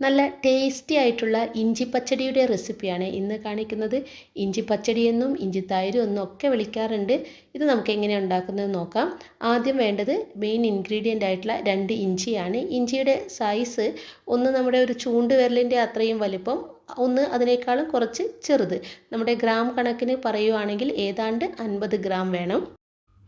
നല്ല ടേസ്റ്റി ആയിട്ടുള്ള ഇഞ്ചി പച്ചടിയുടെ റെസിപ്പിയാണ് ഇന്ന് കാണിക്കുന്നത്. ഇഞ്ചി പച്ചടി എന്നും ഇഞ്ചി തൈരും എന്നും ഒക്കെ വിളിക്കാറുണ്ട്. ഇത് നമുക്ക് എങ്ങനെ ഉണ്ടാക്കുന്നത് നോക്കാം. ആദ്യം വേണ്ടത് മെയിൻ ഇൻഗ്രീഡിയന്റ് ആയിട്ടുള്ള രണ്ട് ഇഞ്ചിയാണ്. ഇഞ്ചിയുടെ സൈസ് ഒന്ന് നമ്മുടെ ഒരു ചൂണ്ട് വിരലിന്റെ അത്രയും വലിപ്പം ഒന്ന് അതിനേക്കാളും കുറച്ച് ചെറുത്. നമ്മുടെ ഗ്രാം കണക്കിന് പറയുവാണെങ്കിൽ ഏതാണ്ട് അൻപത് ഗ്രാം വേണം.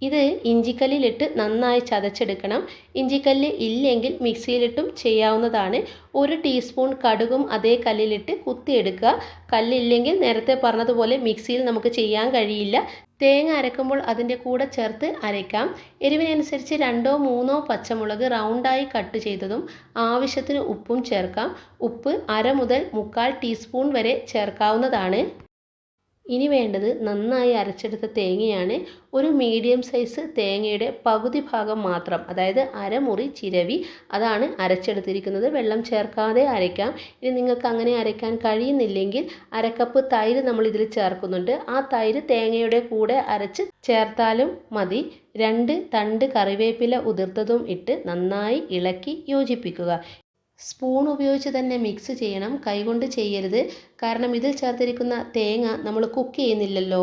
ഇത് ഇഞ്ചിക്കല്ലിലിട്ട് നന്നായി ചതച്ചെടുക്കണം. ഇഞ്ചിക്കല്ല് ഇല്ലെങ്കിൽ മിക്സിയിലിട്ടും ചെയ്യാവുന്നതാണ്. ഒരു ടീസ്പൂൺ കടുകും അതേ കല്ലിലിട്ട് കുത്തിയെടുക്കുക. കല്ലില്ലെങ്കിൽ നേരത്തെ പറഞ്ഞതുപോലെ മിക്സിയിൽ നമുക്ക് ചെയ്യാൻ കഴിയില്ല. തേങ്ങ അരക്കുമ്പോൾ അതിന്റെ കൂടെ ചേർത്ത് അരയ്ക്കാം. എരിവിനനുസരിച്ച് രണ്ടോ മൂന്നോ പച്ചമുളക് റൗണ്ടായി കട്ട് ചെയ്തതും ആവശ്യത്തിന് ഉപ്പും ചേർക്കാം. ഉപ്പ് അര മുതൽ മുക്കാൽ ടീസ്പൂൺ വരെ ചേർക്കാവുന്നതാണ്. ഇനി വേണ്ടത് നന്നായി അരച്ചെടുത്ത തേങ്ങയാണ്. ഒരു മീഡിയം സൈസ് തേങ്ങയുടെ പകുതി ഭാഗം മാത്രം അതായത് അരമുറി ചിരവി അതാണ് അരച്ചെടുത്തിരിക്കുന്നത്. വെള്ളം ചേർക്കാതെ അരയ്ക്കാം. ഇനി നിങ്ങൾക്ക് അങ്ങനെ അരയ്ക്കാൻ കഴിയുന്നില്ലെങ്കിൽ അരക്കപ്പ് തൈര് നമ്മൾ ഇതിൽ ചേർക്കുന്നുണ്ട്. ആ തൈര് തേങ്ങയുടെ കൂടെ അരച്ച് ചേർത്താലും മതി. രണ്ട് തണ്ട് കറിവേപ്പില ഉതിർത്തതും ഇട്ട് നന്നായി ഇളക്കി യോജിപ്പിക്കുക. സ്പൂൺ ഉപയോഗിച്ച് തന്നെ മിക്സ് ചെയ്യണം. കൈകൊണ്ട് ചെയ്യരുത്. കാരണം ഇതിൽ ചേർത്തിരിക്കുന്ന തേങ്ങ നമ്മൾ കുക്ക് ചെയ്യുന്നില്ലല്ലോ.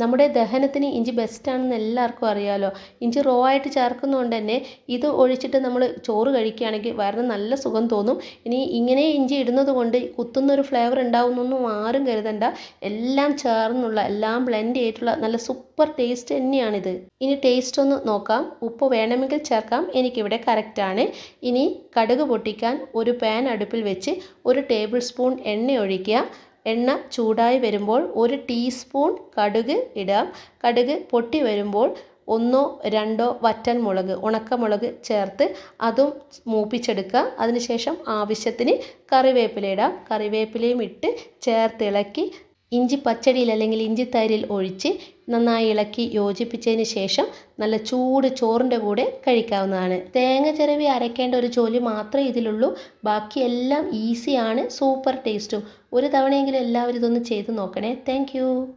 നമ്മുടെ ദഹനത്തിന് ഇഞ്ചി ബെസ്റ്റാണെന്ന് എല്ലാവർക്കും അറിയാമല്ലോ ഇഞ്ചി റോ ആയിട്ട് ചേർക്കുന്നതുകൊണ്ട് തന്നെ ഇത് ഒഴിച്ചിട്ട് നമ്മൾ ചോറ് കഴിക്കുകയാണെങ്കിൽ വയറിന് നല്ല സുഖം തോന്നും. ഇനി ഇങ്ങനെ ഇഞ്ചി ഇടുന്നത് കൊണ്ട് കുത്തുന്നൊരു ഫ്ലേവർ ഉണ്ടാവുന്നൊന്നും ആരും കരുതണ്ട. എല്ലാം ചേർന്നുള്ള എല്ലാം ബ്ലെൻഡ് ചെയ്തിട്ടുള്ള നല്ല സൂപ്പർ ടേസ്റ്റ് തന്നെയാണിത്. ഇനി ടേസ്റ്റ് ഒന്ന് നോക്കാം. ഉപ്പ് വേണമെങ്കിൽ ചേർക്കാം. എനിക്കിവിടെ കറക്റ്റാണ് ഇനി കടുക് പൊട്ടിക്കാൻ ഒരു പാൻ അടുപ്പിൽ വെച്ച് ഒരു ടേബിൾ സ്പൂൺ എണ്ണ ഒഴിക്കുക. എണ്ണ ചൂടായി വരുമ്പോൾ ഒരു ടീസ്പൂൺ കടുക് ഇടാം. കടുക് പൊട്ടി വരുമ്പോൾ ഒന്നോ രണ്ടോ വറ്റൽ മുളക് ഉണക്കമുളക് ചേർത്ത് അതും മൂപ്പിച്ചെടുക്കുക. അതിനുശേഷം ആവശ്യത്തിന് കറിവേപ്പില ഇടാം. കറിവേപ്പിലയും ഇട്ട് ചേർത്തിളക്കി ഇഞ്ചി പച്ചടിയിൽ അല്ലെങ്കിൽ ഇഞ്ചി തൈരിൽ ഒഴിച്ച് നന്നായി ഇളക്കി യോജിപ്പിച്ചതിന് ശേഷം നല്ല ചൂട് ചോറിന്റെ കൂടെ കഴിക്കാവുന്നതാണ്. തേങ്ങ ചിരവി അരയ്ക്കേണ്ട ഒരു ജോലി മാത്രമേ ഇതിലുള്ളൂ. ബാക്കിയെല്ലാം ഈസിയാണ് സൂപ്പർ ടേസ്റ്റും ഒരു തവണയെങ്കിലും എല്ലാവരും ഇതൊന്ന് ചെയ്ത് നോക്കണേ. താങ്ക്